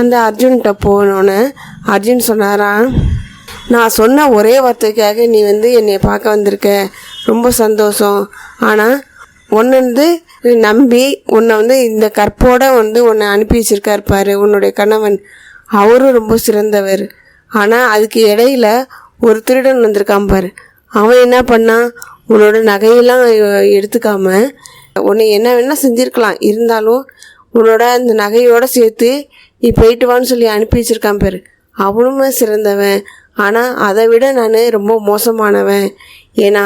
அந்த அர்ஜுன்கிட்ட போனோன்னே அர்ஜுன் சொன்னாராம் நான் சொன்ன ஒரே வார்த்தைக்காக நீ வந்து என்னை பார்க்க வந்திருக்க. ரொம்ப சந்தோஷம். ஆனால் ஒன்று வந்து நம்பி உன்னை வந்து இந்த கற்போட வந்து உன்னை அனுப்பி வச்சுருக்காரு பாரு உன்னுடைய கணவன். அவரும் ரொம்ப சிறந்தவர். ஆனால் அதுக்கு இடையில ஒரு திருடன் வந்திருக்கான் பாரு. அவன் என்ன பண்ணான் உன்னோட நகையெல்லாம் எடுத்துக்காம உன்னை என்ன வேணால் செஞ்சுருக்கலாம். இருந்தாலும் உன்னோட அந்த நகையோடு சேர்த்து நீ போயிட்டு வான்னு சொல்லி அனுப்பி வச்சிருக்கான் பேர். அவனுமே சிறந்தவன். ஆனால் அதை விட நான் ரொம்ப மோசமானவன். ஏன்னா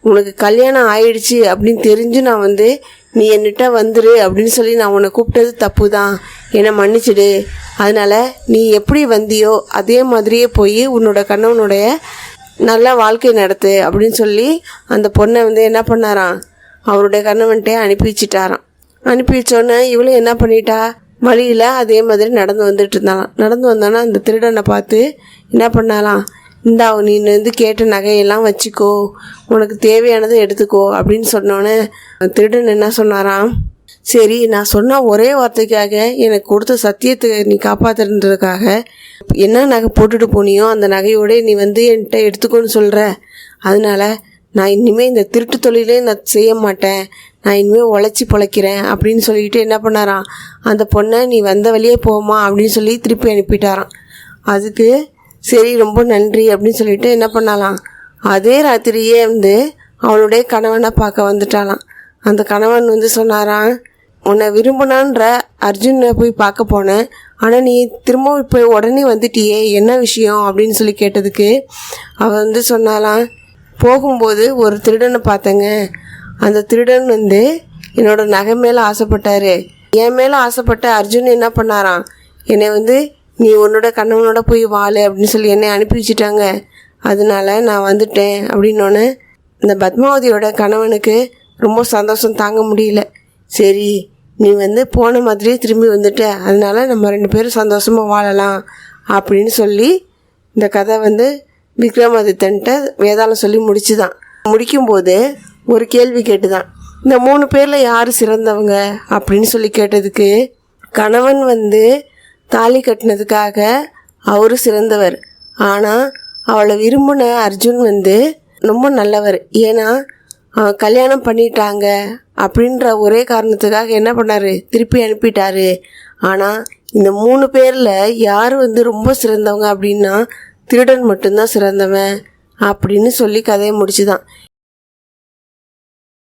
உனக்கு கல்யாணம் ஆயிடுச்சு அப்படின்னு தெரிஞ்சு நான் வந்து நீ என்கிட்ட வந்துரு அப்படின்னு சொல்லி நான் உன்னை கூப்பிட்டது தப்பு தான் என்னை மன்னிச்சிடு. அதனால் நீ எப்படி வந்தியோ அதே மாதிரியே போய் உன்னோட கணவனுடைய நல்ல வாழ்க்கை நடத்து அப்படின்னு சொல்லி அந்த பொண்ணை வந்து என்ன பண்ணாராம்? அவருடைய கண்ணவன்கிட்ட அனுப்பி வச்சிட்டாராம். அனுப்பி வச்சோன்னே இவளும் என்ன பண்ணிட்டா? வழியில் அதே மாதிரி நடந்து வந்துட்டு இருந்தாலாம் நடந்து வந்தோன்னா அந்த திருடனை பார்த்து என்ன பண்ணாலாம்? இந்தா நீ வந்து கேட்ட நகையெல்லாம் வச்சுக்கோ. உனக்கு தேவையானதை எடுத்துக்கோ. அப்படின்னு சொன்னோன்னே திருடன் என்ன சொன்னாராம் சரி நான் சொன்ன ஒரே வார்த்தைக்காக எனக்கு கொடுத்த சத்தியத்தை நீ காப்பாத்துறதுக்காக என்ன நகை போட்டுட்டு போனியோ அந்த நகையோட நீ வந்து என்கிட்ட எடுத்துக்கோன்னு சொல்கிற அதனால நான் இனிமேல் இந்த திருட்டு தொழிலே நான் செய்ய மாட்டேன். நான் இனிமேல் உழைச்சி பொழைக்கிறேன் அப்படின்னு சொல்லிட்டு என்ன பண்ணாராம்? அந்த பொண்ணை நீ வந்த வழியே போமா அப்படின்னு சொல்லி திருப்பி அனுப்பிட்டாராம். அதுக்கு சரி ரொம்ப நன்றி அப்படின்னு சொல்லிட்டு என்ன பண்ணலாம்? அதே ராத்திரியே வந்து அவளுடைய கணவனை பார்க்க வந்துட்டாலாம். அந்த கணவன் வந்து சொன்னாராம் உன்னை விரும்பினான்ற அர்ஜுனை போய் பார்க்க போனேன். ஆனால் நீ திரும்ப இப்போ உடனே வந்துட்டியே என்ன விஷயம்? அப்படின்னு சொல்லி கேட்டதுக்கு அவள் வந்து சொன்னாலாம் போகும்போது ஒரு திருடனை பார்த்தேங்க. அந்த திருடன் வந்து என்னோட நகை மேலே ஆசைப்பட்டாரு. என் மேலே ஆசைப்பட்ட அர்ஜுன் என்ன பண்ணாராம்? என்னை வந்து நீ உன்னோட கணவனோட போய் வாழு அப்படின்னு சொல்லி என்னை அனுப்பி வச்சுட்டாங்க. அதனால நான் வந்துட்டேன் அப்படின்னோடனே இந்த பத்மாவதியோட கணவனுக்கு ரொம்ப சந்தோஷம் தாங்க முடியல. சரி நீ வந்து போன மாதிரியே திரும்பி வந்துட்ட. அதனால நம்ம ரெண்டு பேரும் சந்தோஷமாக வாழலாம் அப்படின்னு சொல்லி இந்த கதை வந்து விக்ரமாதித்தன்ட்ட வேதாளம் சொல்லி முடிச்சுதான். முடிக்கும்போது ஒரு கேள்வி கேட்டுதான். இந்த மூணு பேரில் யார் சிறந்தவங்க அப்படின்னு சொல்லி கேட்டதுக்கு கணவன் வந்து தாலி கட்டினதுக்காக அவரு சிறந்தவர். ஆனால் அவளை விரும்பின அர்ஜுன் வந்து ரொம்ப நல்லவர். ஏன்னா அவன் கல்யாணம் பண்ணிட்டாங்க அப்படின்ற ஒரே காரணத்துக்காக என்ன பண்ணார்? திருப்பி அனுப்பிட்டாரு. ஆனால் இந்த மூணு பேரில் யார் வந்து ரொம்ப சிறந்தவங்க அப்படின்னா திருடன் மட்டும்தான் சிறந்தவன் அப்படின்னு சொல்லி கதையை முடிச்சுதான்.